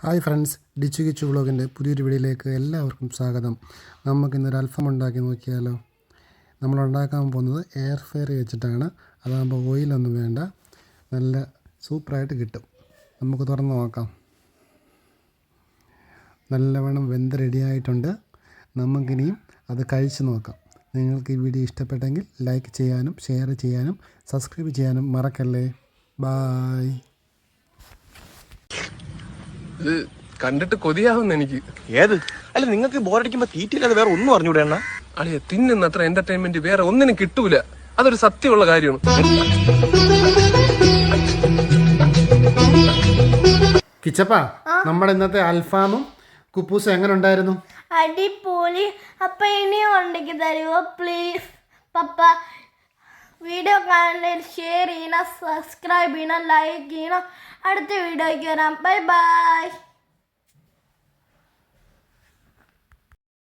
Hi friends Dichu Kichu വ്ളോഗിന്റെ പുതിയൊരു വീഡിയോയിലേക്ക് എല്ലാവർക്കും സ്വാഗതം. നമുക്കിന്നൊരു അൽഫം ഉണ്ടാക്കി നോക്കിയാലോ. നമ്മൾ ഉണ്ടാക്കാൻ പോകുന്നത് എയർ ഫെയർ വെച്ചിട്ടാണ്. അതാകുമ്പോൾ ഓയിലൊന്നും വേണ്ട. നല്ല സൂപ്പറായിട്ട് കിട്ടും. നമുക്ക് തുറന്ന് നോക്കാം. നല്ലവണ്ണം വെന്ത് റെഡിയായിട്ടുണ്ട്. നമുക്കിനിയും അത് കഴിച്ച് നോക്കാം. നിങ്ങൾക്ക് ഈ വീഡിയോ ഇഷ്ടപ്പെട്ടെങ്കിൽ ലൈക്ക് ചെയ്യാനും ഷെയർ ചെയ്യാനും സബ്സ്ക്രൈബ് ചെയ്യാനും മറക്കല്ലേ. ബായ്. ഇത് കണ്ടിട്ട് കൊതിയാവുന്ന എനിക്ക്. ഏത്? അല്ല നിങ്ങൾക്ക് ബോറടിക്കുമ്പോ തീറ്റില്ലാതെ വേറെ ഒന്നും അറിഞ്ഞൂടെ അണ്ണ? അളിയ തിന്നുന്ന അത്ര എന്റർടൈൻമെന്റ് വേറെ ഒന്നിനും കിട്ടൂല. അതൊരു സത്യമുള്ള കാര്യമാണ്. കിച്ചപ്പ നമ്മുടെ ഇന്നത്തെ അൽഫാമും കുപ്പൂസും എങ്ങനെ ഉണ്ടായിരുന്നു? അടിപൊളി. അപ്പൊ ഇനിയും ഉണ്ടെങ്കിൽ തരുമോ പ്ലീസ് പപ്പ കാണാൻ ഷെയർ ചെയ്യണം സബ്സ്ക്രൈബ് ചെയ്യണം ലൈക്ക് ചെയ്യണം. അടുത്ത വീഡിയോയ്ക്ക് വരാം. Bye bye